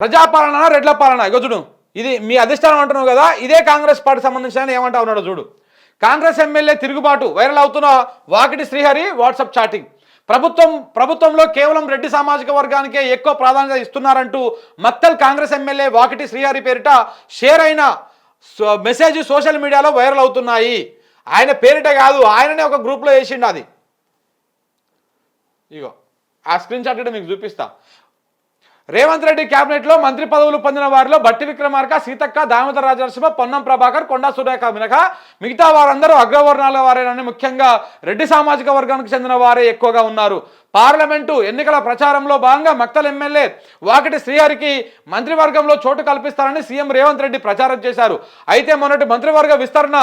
ప్రజాపాలన రెడ్ల పాలన ఇగో చూడు ఇది మీ అధిష్టానం అంటున్నావు కదా ఇదే కాంగ్రెస్ పార్టీ సంబంధించిన ఏమంటా ఉన్నాడు చూడు. కాంగ్రెస్ ఎమ్మెల్యే తిరుగుబాటు వైరల్ అవుతున్న వాకిటి శ్రీహరి వాట్సాప్ చాటింగ్. ప్రభుత్వం ప్రభుత్వంలో కేవలం రెడ్డి సామాజిక వర్గానికే ఎక్కువ ప్రాధాన్యత ఇస్తున్నారంటూ మత్తల్ కాంగ్రెస్ ఎమ్మెల్యే వాకిటి శ్రీహరి పేరిట షేర్ అయిన మెసేజ్ సోషల్ మీడియాలో వైరల్ అవుతున్నాయి. ఆయన పేరిట కాదు ఆయననే ఒక గ్రూప్లో వేసిండు అది. ఇగో ఆ స్క్రీన్ షాట్ కూడా మీకు చూపిస్తా. రేవంత్ రెడ్డి కేబినెట్లో మంత్రి పదవులు పొందిన వారిలో బట్టి విక్రమార్క సీతక్క దామోదర రాజనరసింహ పొన్నం ప్రభాకర్ కొండా సురేఖ మినహా. మిగతా వారందరూ అగ్రవర్ణాల వారేనని ముఖ్యంగా రెడ్డి సామాజిక వర్గానికి చెందిన వారే ఎక్కువగా ఉన్నారు. పార్లమెంటు ఎన్నికల ప్రచారంలో భాగంగా మక్తల్ ఎమ్మెల్యే వాకిటి శ్రీహరికి మంత్రివర్గంలో చోటు కల్పిస్తారని సీఎం రేవంత్ రెడ్డి ప్రచారం చేశారు. అయితే మొన్నటి మంత్రివర్గ విస్తరణ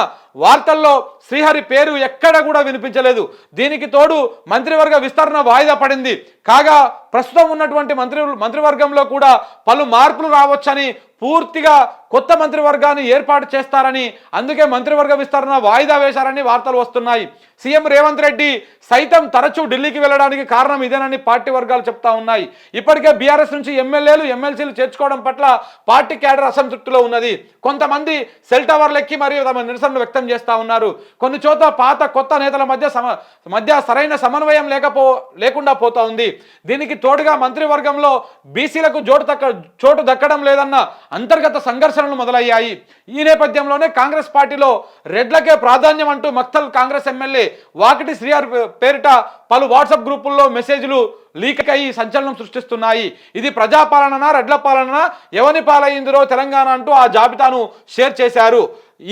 వార్తల్లో శ్రీహరి పేరు ఎక్కడ కూడా వినిపించలేదు. దీనికి తోడు మంత్రివర్గ విస్తరణ వాయిదా పడింది. కాగా ప్రస్తుతం ఉన్నటువంటి మంత్రి మంత్రివర్గంలో కూడా పలు మార్పులు రావచ్చని పూర్తిగా కొత్త మంత్రివర్గాన్ని ఏర్పాటు చేస్తారని అందుకే మంత్రివర్గ విస్తరణ వాయిదా వేశారని వార్తలు వస్తున్నాయి. సీఎం రేవంత్ రెడ్డి సైతం తరచూ ఢిల్లీకి వెళ్ళడానికి కారణం ఇదేనని పార్టీ వర్గాలు చెప్తా ఉన్నాయి. ఇప్పటికే బీఆర్ఎస్ నుంచి ఎమ్మెల్యేలు ఎమ్మెల్సీలు చేర్చుకోవడం పట్ల పార్టీ క్యాడర్ అసంతృప్తిలో ఉన్నది. కొంతమంది సెల్ టవర్లు ఎక్కి మరియు తమ నిరసనలు వ్యక్తం చేస్తా ఉన్నారు. కొన్ని చోట్ల పాత కొత్త నేతల మధ్య సమ మధ్య సరైన సమన్వయం లేకపో లేకుండా పోతా ఉంది. దీనికి తోడుగా మంత్రివర్గంలో బీసీలకు జోటు దక్క చోటు దక్కడం లేదన్న అంతర్గత సంఘర్షణలు మొదలయ్యాయి. ఈ నేపథ్యంలోనే కాంగ్రెస్ పార్టీలో రెడ్లకే ప్రాధాన్యం అంటూ మక్తల్ కాంగ్రెస్ ఎమ్మెల్యే వాకిటి శ్రీఆర్ పేరిట పలు వాట్సాప్ గ్రూపుల్లో మెసేజ్లు లీక్ అయ్యి సంచలనం సృష్టిస్తున్నాయి. ఇది ప్రజాపాలన రెడ్ల పాలన ఎవరి పాలయ్యిందిరో తెలంగాణ అంటూ ఆ జాబితాను షేర్ చేశారు.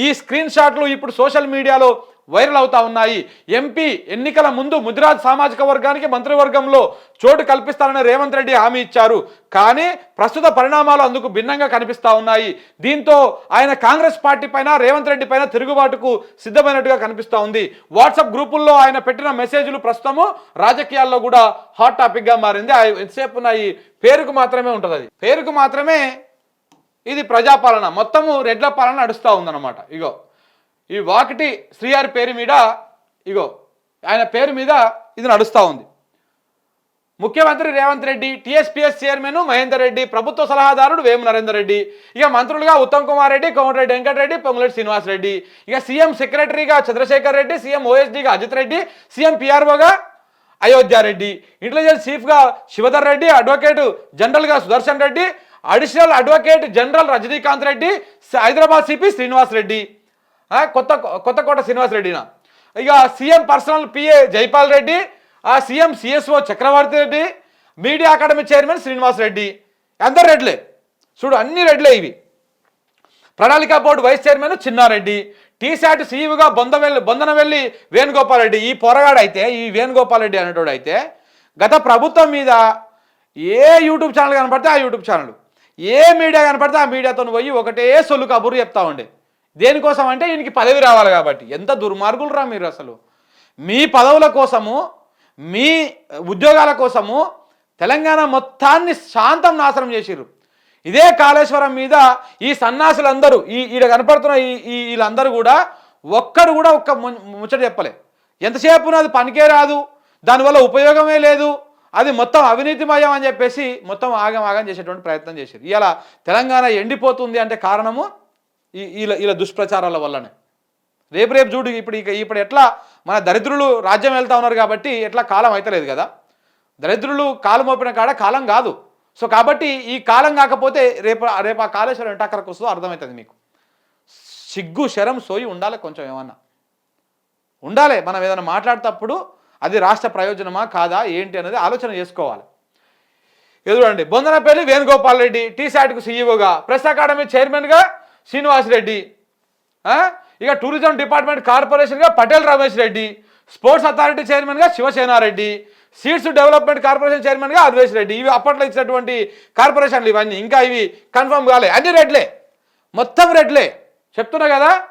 ఈ స్క్రీన్ షాట్లు ఇప్పుడు సోషల్ మీడియాలో వైరల్ అవుతా ఉన్నాయి. ఎంపీ ఎన్నికల ముందు ముదిరాజ్ సామాజిక వర్గానికి మంత్రివర్గంలో చోటు కల్పిస్తారని రేవంత్ రెడ్డి హామీ ఇచ్చారు. కానీ ప్రస్తుత పరిణామాలు అందుకు భిన్నంగా కనిపిస్తా ఉన్నాయి. దీంతో ఆయన కాంగ్రెస్ పార్టీ పైన రేవంత్ రెడ్డి పైన తిరుగుబాటుకు సిద్ధమైనట్టుగా కనిపిస్తూ ఉంది. వాట్సాప్ గ్రూపుల్లో ఆయన పెట్టిన మెసేజ్లు ప్రస్తుతము రాజకీయాల్లో కూడా హాట్ టాపిక్గా మారింది. ఎంతసేపు ఉన్న ఈ పేరుకు మాత్రమే ఉంటుంది అది. పేరుకు మాత్రమే ఇది ప్రజాపాలన. మొత్తము రెడ్ల పాలన నడుస్తూ ఉందన్నమాట. ఇగో. ఈ వాకిటి శ్రీఆర్ పేరు మీద ఇగో ఆయన పేరు మీద ఇది నడుస్తూ ఉంది. ముఖ్యమంత్రి రేవంత్ రెడ్డి టీఎస్పీఎస్ చైర్మన్ మహేందర్ రెడ్డి ప్రభుత్వ సలహాదారుడు వేము నరేందర్ రెడ్డి ఇక మంత్రులుగా ఉత్తమ్ కుమార్ రెడ్డి కోమటిరెడ్డి వెంకటరెడ్డి పొంగులెడ్డి శ్రీనివాస్ రెడ్డి ఇక సీఎం సెక్రటరీగా చంద్రశేఖర్ రెడ్డి సీఎం ఓఎస్డీగా అజిత్ రెడ్డి సీఎం పిఆర్ఓగా అయోధ్యారెడ్డి ఇంటెలిజెన్స్ చీఫ్గా శివధర్ రెడ్డి అడ్వకేట్ జనరల్గా Sudarshan Reddy additional advocate general Rajinikanth Reddy Hyderabad CP Srinivas Reddy. కొత్త కొత్తకోట శ్రీనివాస్ రెడ్డినా ఇక CM personal PA Jaipal Reddy ఆ CM CSO Chakravarthy Reddy media academy chairman Srinivas Reddy అందరు రెడ్లే. చూడు అన్ని రెడ్లే ఇవి. ప్రణాళిక board vice chairman Chinna Reddy T SAT సీఈఓగా Bondavelli Bondanavelli Venugopal Reddy ఈ పొరగాడైతే ఈ వేణుగోపాల్ రెడ్డి అనేటోడు అయితే గత ప్రభుత్వం మీద ఏ యూట్యూబ్ ఛానల్ కనపడితే ఆ యూట్యూబ్ ఛానల్. ఏ మీడియా కనపడితే ఆ మీడియాతో పోయి ఒకటే సొల్లు కబురు చెప్తా ఉండే. దేనికోసం అంటే ఈయనకి పదవి రావాలి కాబట్టి. ఎంత దుర్మార్గులు రా మీరు అసలు. మీ పదవుల కోసము మీ ఉద్యోగాల కోసము తెలంగాణ మొత్తాన్ని శాంతం నాశనం చేసిర్రు. ఇదే కాళేశ్వరం మీద ఈ సన్నాసులందరూ ఈ ఈడ కనపడుతున్న ఈ ఈ- వీళ్ళందరూ కూడా ఒక్కడు కూడా ఒక్క ము- ముచ్చట చెప్పలే. ఎంతసేపు అది పనికే రాదు దానివల్ల ఉపయోగమే లేదు అది మొత్తం అవినీతిమయం అని చెప్పేసి మొత్తం ఆగం ఆగం చేసేటువంటి ప్రయత్నం చేశారు ఇలా తెలంగాణ ఎండిపోతుంది అంటే కారణము ఈ ఇలా ఇలా దుష్ప్రచారాల వల్లనే. రేపు రేపు చూడు ఇప్పుడు ఇక ఇప్పుడు ఎట్లా మన దరిద్రులు రాజ్యం వెళ్తా ఉన్నారు కాబట్టి ఎట్లా కాలం అవుతలేదు కదా. దరిద్రులు కాలం మోపిన కాడ కాలం కాదు. సో కాబట్టి ఈ కాలం కాకపోతే రేపు రేపు ఆ కాళేశ్వరం ఎంటాకరకు వస్తుందో అర్థమవుతుంది మీకు. సిగ్గు శరం సోయి ఉండాలి కొంచెం ఏమన్నా. ఉండాలి మనం ఏదైనా మాట్లాడేటప్పుడు అది రాష్ట్ర ప్రయోజనమా కాదా ఏంటి అనేది ఆలోచన చేసుకోవాలి. ఎదురండి బొందనపల్లి వేణుగోపాల్ రెడ్డి టీశాట్కు సీఈఓగా ప్రెస్ అకాడమీ చైర్మన్గా శ్రీనివాస్ రెడ్డి ఇక టూరిజం డిపార్ట్మెంట్ కార్పొరేషన్గా పటేల్ రమేష్ రెడ్డి స్పోర్ట్స్ అథారిటీ చైర్మన్గా శివసేనారెడ్డి సీడ్స్ డెవలప్మెంట్ కార్పొరేషన్ చైర్మన్గా అద్వేష్ రెడ్డి. ఇవి అప్పట్లో ఇచ్చినటువంటి కార్పొరేషన్లు ఇవన్నీ. ఇంకా ఇవి కన్ఫర్మ్ కాలే. అన్ని రెడ్లే. మొత్తం రెడ్లే. చెప్తున్నా కదా?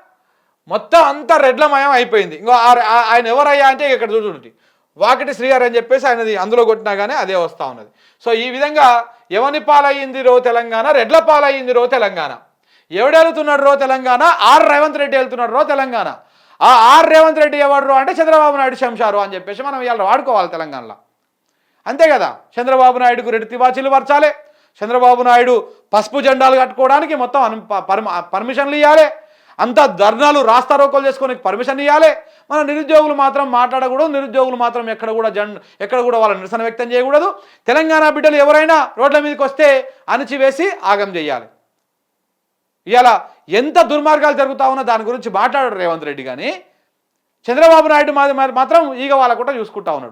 మొత్తం అంతా రెడ్లమయం అయిపోయింది. ఇంకో ఆ- ఆయన ఎవరయ్యా అంటే ఇక్కడ చూడండి. వాకిటి శ్రీగారు అని చెప్పేసి ఆయనది అందులో కొట్టినా కానీ అదే వస్తూ ఉన్నది. సో ఈ విధంగా ఎవని పాలయ్యింది రో తెలంగాణ రెడ్ల పాలయ్యింది రో తెలంగాణ. ఎవడెళ్తున్నాడు రో తెలంగాణ? ఆర్ రేవంత్ రెడ్డి వెళ్తున్నాడు రో తెలంగాణ. ఆ ఆర్ రేవంత్ రెడ్డి ఎవరు అంటే చంద్రబాబు నాయుడు శంషారు అని చెప్పేసి మనం ఇవాళ వాడుకోవాలి తెలంగాణలో. అంతే కదా? చంద్రబాబు నాయుడుకు రెడ్డి తివాచీలు పరచాలి. చంద్రబాబు నాయుడు పసుపు జెండాలు కట్టుకోవడానికి మొత్తం అను పర్మిషన్లు ఇవ్వాలి అంతా ధర్నాలు రాస్తారోకోలు చేసుకొని పర్మిషన్ ఇవ్వాలి మన నిరుద్యోగులు మాత్రం మాట్లాడకూడదు. నిరుద్యోగులు మాత్రం ఎక్కడ కూడా జన్ ఎక్కడ కూడా వాళ్ళ నిరసన వ్యక్తం చేయకూడదు. తెలంగాణ బిడ్డలు ఎవరైనా రోడ్ల మీదకి వస్తే అణిచివేసి ఆగం చేయాలి. ఇవాళ ఎంత దుర్మార్గాలు జరుగుతా ఉన్నా దాని గురించి మాట్లాడాడు రేవంత్ రెడ్డి కానీ చంద్రబాబు నాయుడు మాత్రం ఈగ వాళ్ళ కూడా చూసుకుంటా ఉన్నాడు.